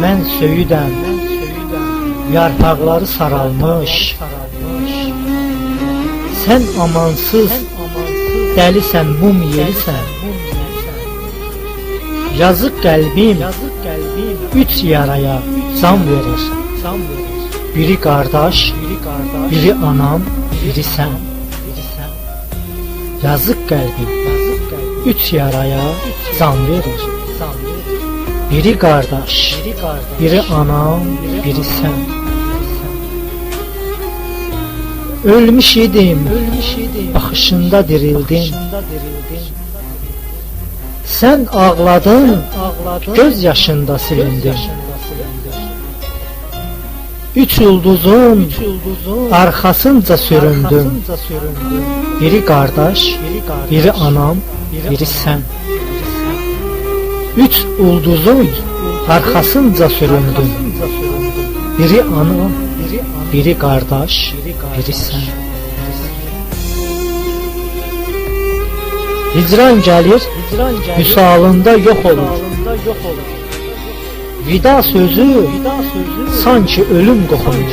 mən söyüdəm, yarpaqları saralmış. Sən amansız, dəlisən, mum yelisən. Yazıq qəlbim, üç yaraya can verir. Biri qardaş, biri anam, biri sən. Yazıq qəlbim, üç yaraya can verir. Biri qardaş, biri anam, biri sən. Ölmüş idim, baxışında dirildim. Sən ağladın, göz yaşında silindin. Üç ulduzun arkasınca süründüm. Biri qardaş, biri anam, biri sən. Üç ulduzun arkasınca süründüm. Biri anam, biri qardaş, biri sən. Hicran gəlir, vüsalında yox olur. Vida sözü sanki ölüm qoxunur.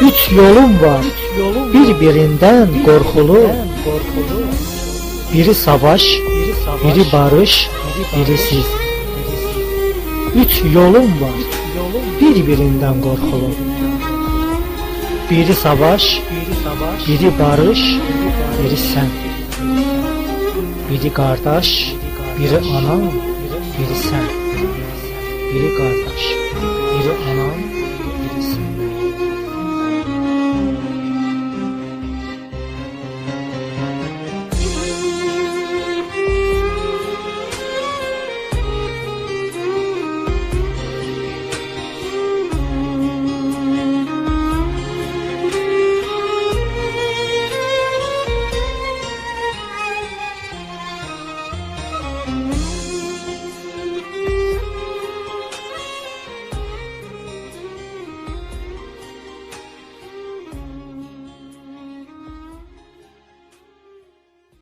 Üç yolum var, bir-birindən qorxulu. Biri savaş, biri barış, biri siz. Üç yolum var, bir-birindən qorxulu. Biri savaş, biri barış, biri sən. Biri qardaş, biri anam, biri sən. Biri qardaş, biri anam,